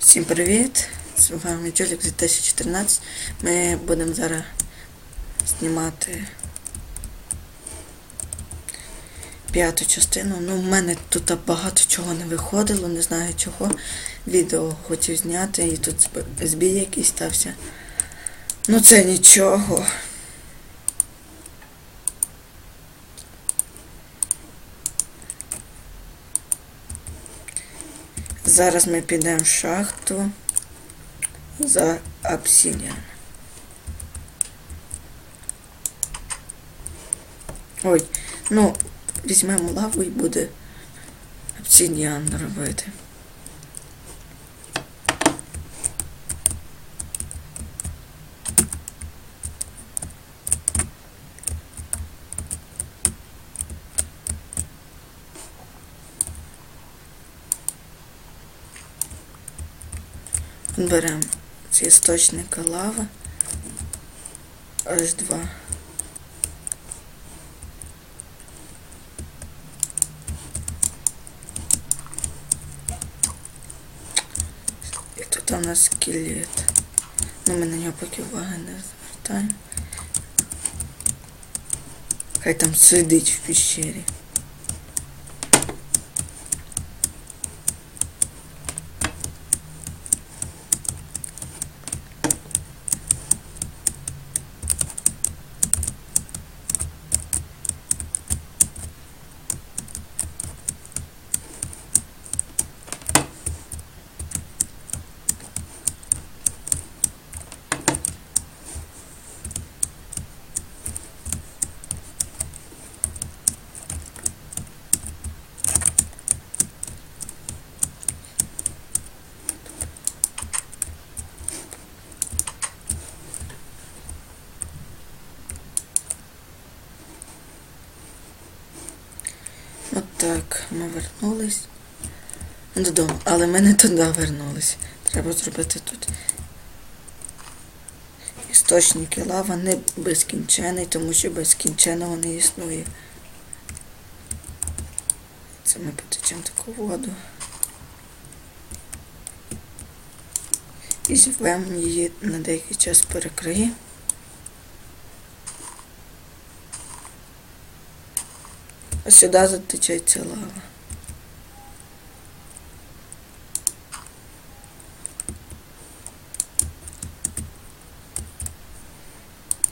Всім привіт! З вами Джолік 2014. Ми будемо зараз знімати п'яту частину. Ну, в мене тут багато чого не виходило, не знаю чого. Відео хотів зняти і тут збій якийсь стався. Ну це нічого. Зараз ми підемо в шахту за обсидіан. Ой, ну, візьмемо лаву і буде обсидіан робити. Беремо з істочника лави H2. І тут у нас скелет. Ну, ми на нього поки уваги не звертаємо. Хай там сидить в пещері. От так, ми вернулись додому, але ми не туди вернулись. Треба зробити тут. Істочники лава не безкінчений, тому що безкінченного не існує. Це ми потечемо таку воду. І звемо її на деякий час перекриє. А сюди затечеться лава.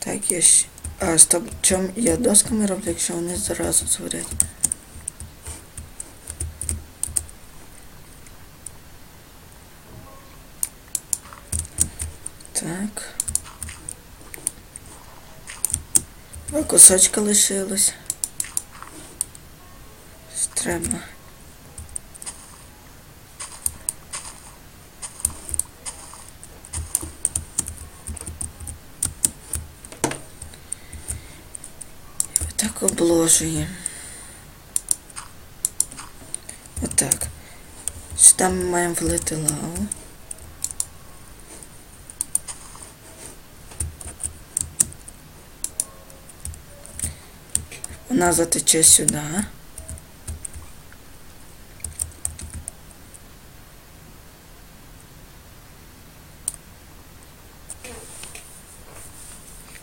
Так, я ще... А, стоп, чому я досками роблю, якщо вони зразу згорять? Так. Два кусочка лишилось. Треба. Отак обложуємо. Отак. Сюди ми маємо влити лаву. Вона затече сюди.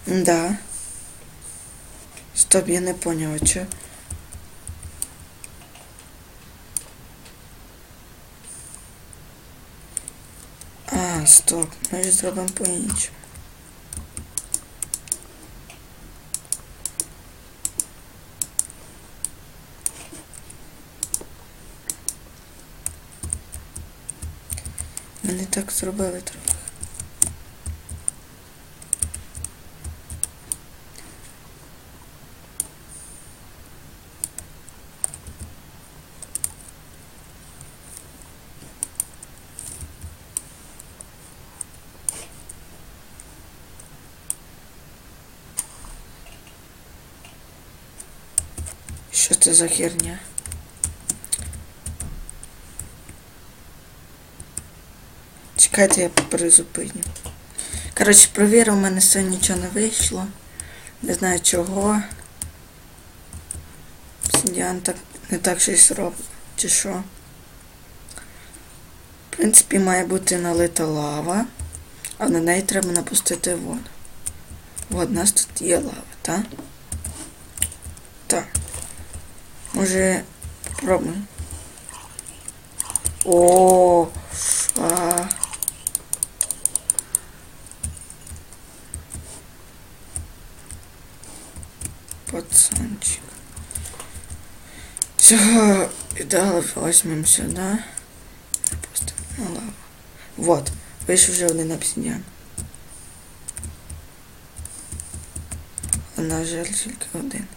Да. Стоп, я не поняла, що. А, стоп, ми ж зробимо по-іншому. Ми не так зробили трохи. Що це за херня? Чекайте, я призупиню. Коротше, провірив, у мене все нічого не вийшло. Не знаю чого. Обсидіан так не так щось робить. Чи що? В принципі, має бути налита лава, а на неї треба напустити воду. От, у нас тут є лава? Так. Може, попробуємо. О, а. Пацанчик. Цього ідеала возьмемо сюди. Запустимо на лаву. Вот. Вийшов вже один обсидіан. А на жаль, тільки один.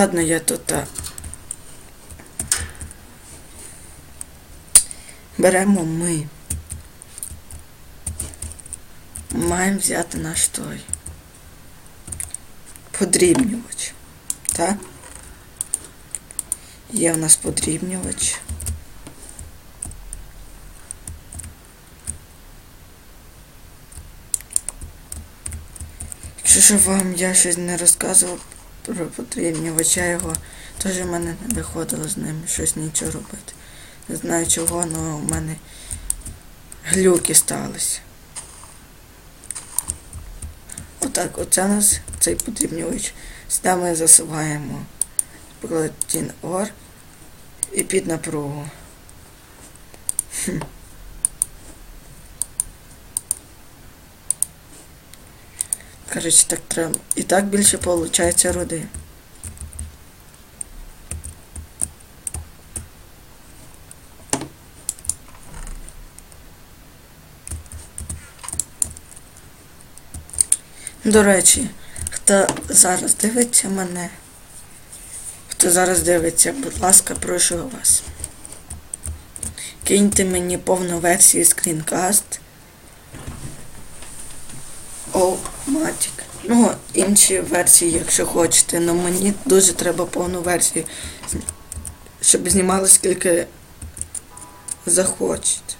Ладно, я тут. а, Беремо ми. Маємо взяти наш той подрібнювач. Так? Є в нас подрібнювач. Якщо що вам я щось не розказував про подрібнювача його, теж в мене не виходило з ним щось нічого робити. Не знаю чого, але в мене глюки сталися. Отак, оце у нас цей подрібнювач. Сюди ми засуваємо платін ор і під напругу. Хм. Коротше, так треба. І так більше виходить руди. До речі, хто зараз дивиться мене, хто зараз дивиться, будь ласка, прошу вас. Киньте мені повну версію скрінкаст. О, матік. Ну, інші версії, якщо хочете, але мені дуже треба повну версію, щоб знімали скільки захочете.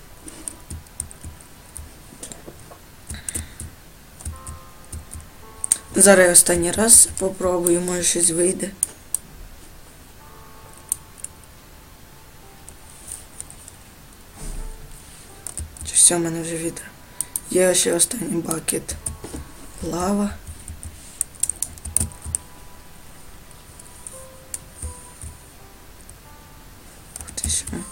Зараз останній раз попробую, може щось вийде. Чи все в мене вже відео? Є ще останній бакет. Лава. Ух.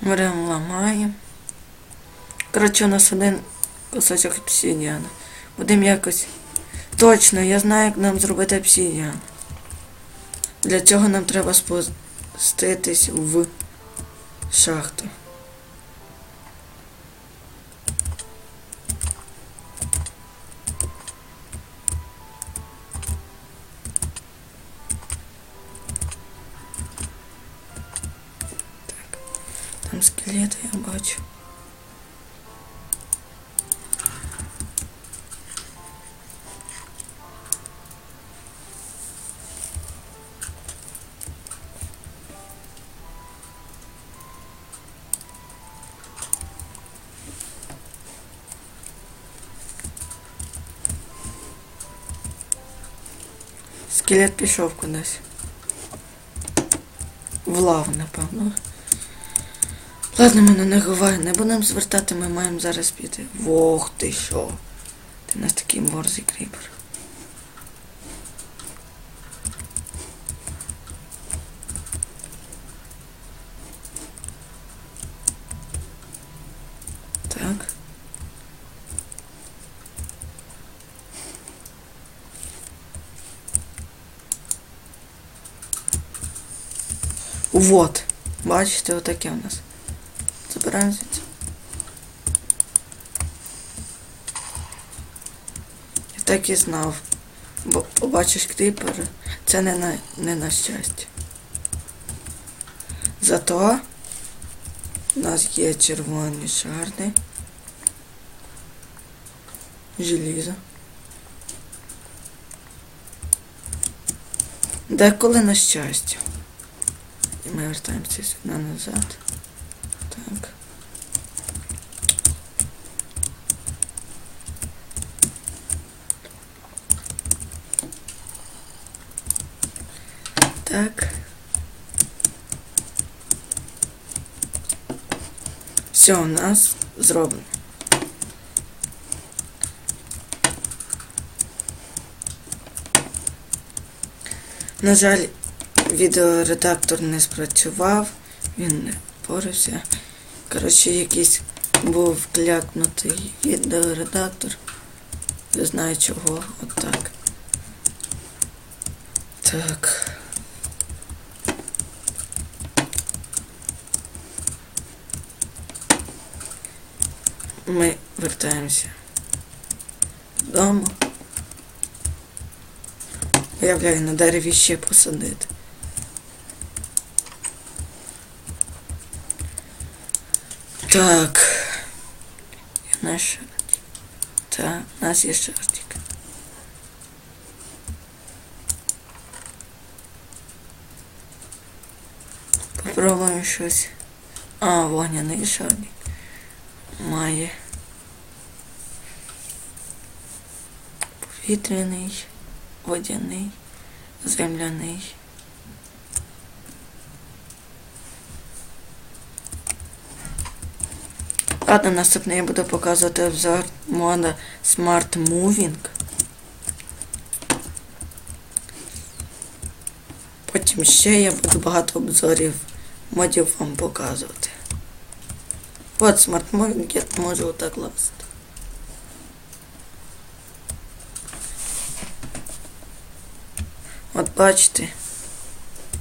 Беремо ламаємо. Коротше, у нас один кусочок обсидіану. Будемо якось. Точно, я знаю, як нам зробити обсидіан. Для цього нам треба спуститись в шахту. Скелет пішов кудись. В лаву, напевно. Ладно, мене не говори, не будемо звертати, ми маємо зараз піти. Вох ти що. Ти у нас такий борзий кріпер. Вот. Бачите, отаке у нас. Забираємо звідси. Я так і знав. Бо побачиш кріпер. Це не на не на щастя. Зато у нас є червоні шарди. Желізо. Деколи на щастя. Вертаємося сюди назад. Так. Так. Все, у нас зроблено. На жаль, відеоредактор не спрацював, він не впорався. Коротше, якийсь був вклякнутий відеоредактор. Не знаю чого, отак. Так. Ми вертаємося додому. Уявляю, на дереві ще посадити. Так. Наш. Так, у нас є шартик. Попробуємо щось. А, вогняний шарик. Має. Повітряний, водяний, земляний. Ладно, наступне я буду показувати обзор мода Smart Moving. Потім ще я буду багато обзорів модів вам показувати. От Smart Moving я можу отак лазити. От бачите,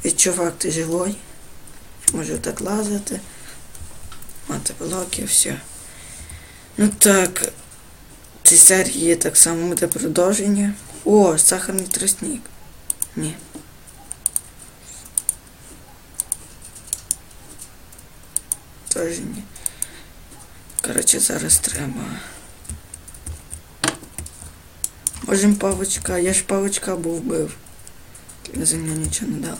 і чувак ти живой. Можу так лазити. Мати блоки, все. Ну так, цій серії так само буде продовження. О, сахарний тростник. Ні. Тоже ні. Коротше, зараз треба. Можем павочка. Я ж павочка був бив. Земля нічого не дала.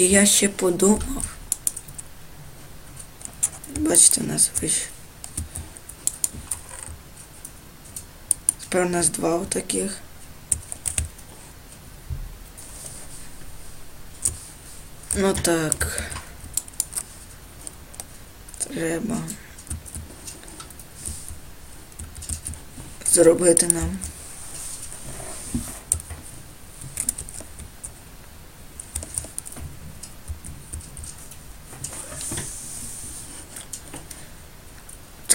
І я ще подумав. Бачите, у нас вийшло. Тепер у нас два отаких. Ну так. Треба зробити нам.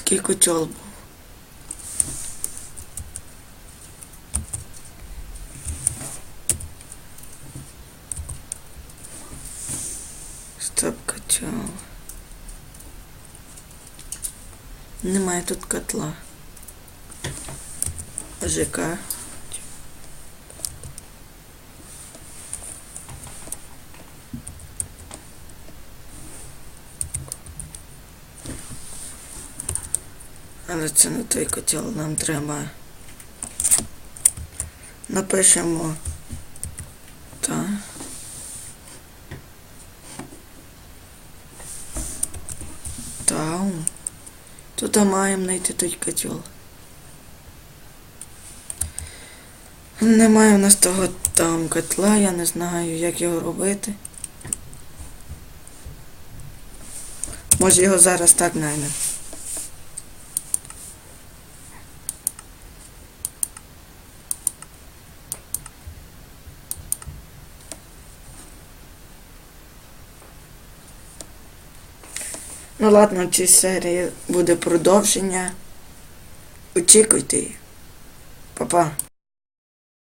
Такий котел був. Стоп котел. Немає тут котла. ЖК. Але це не той котел, нам треба. Напишемо. Так. Таун. Тут маємо знайти той котел. Немає в нас того там котла, я не знаю, як його робити. Може його зараз так знайдемо. Ну ладно, в цій серії буде продовження. Очікуйте. її. Па-па.